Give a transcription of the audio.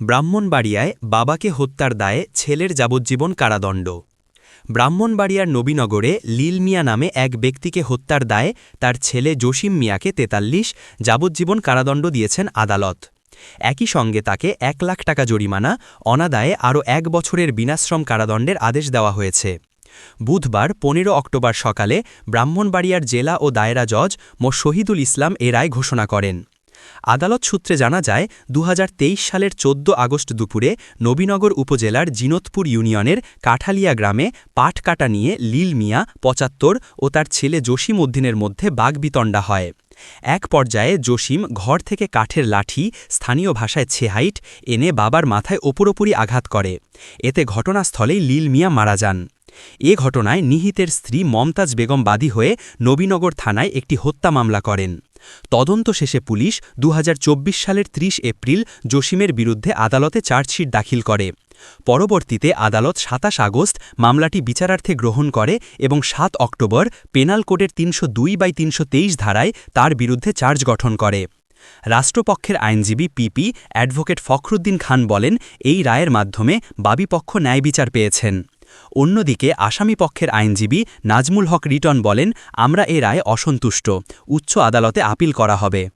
ব্রাহ্মণবাড়িয়ায় বাবাকে হত্যার দায়ে ছেলের যাবজ্জীবন কারাদণ্ড। ব্রাহ্মণবাড়িয়ার নবীনগরে লীল মিয়া নামে এক ব্যক্তিকে হত্যার দায়ে তার ছেলে জসিম মিয়াকে তেতাল্লিশ যাবজ্জীবন কারাদণ্ড দিয়েছেন আদালত। একই সঙ্গে তাকে এক লাখ টাকা জরিমানা, অনাদায়ে আরও এক বছরের বিনাশ্রম কারাদণ্ডের আদেশ দেওয়া হয়েছে। বুধবার পনেরো অক্টোবর সকালে ব্রাহ্মণবাড়িয়ার জেলা ও দায়রা জজ মো শহীদুল ইসলাম এ রায় ঘোষণা করেন। আদালত সূত্রে জানা যায় দু হাজার তেইশ সালের ১৪ আগস্ট দুপুরে নবীনগর উপজেলার জিনতপুর ইউনিয়নের কাঠালিয়া গ্রামে পাট কাটা নিয়ে লীল মিয়া পঁচাত্তর ও তার ছেলে জসিম উদ্দিনের মধ্যে বাগবিতণ্ডা হয়। এক পর্যায়ে জসিম ঘর থেকে কাঠের লাঠি, স্থানীয় ভাষায় ছেহাইট এনে বাবার মাথায় ওপরোপরি আঘাত করে। এতে ঘটনাস্থলেই লীল মিয়া মারা যান। এ ঘটনায় নিহিতের স্ত্রী মমতাজ বেগম বাদী হয়ে নবীনগর থানায় একটি হত্যা মামলা করেন। তদন্ত শেষে পুলিশ দু হাজার চব্বিশ সালের ৩০ এপ্রিল জসিমের বিরুদ্ধে আদালতে চার্জশিট দাখিল করে। পরবর্তীতে আদালত সাতাশ আগস্ট মামলাটি বিচারার্থে গ্রহণ করে এবং সাত অক্টোবর পেনাল কোডের তিনশো দুই বাই তিনশো তেইশ ধারায় তার বিরুদ্ধে চার্জ গঠন করে। রাষ্ট্রপক্ষের আইনজীবী পিপি অ্যাডভোকেট ফখরুদ্দিন খান বলেন, এই রায়ের মাধ্যমে বাবিপক্ষ ন্যায় বিচার পেয়েছেন। অন্যদিকে আসামিপক্ষের আইনজীবী নাজমুল হক রিটন বলেন, আমরা এ রায় অসন্তুষ্ট। উচ্চ আদালতে আপিল করা হবে।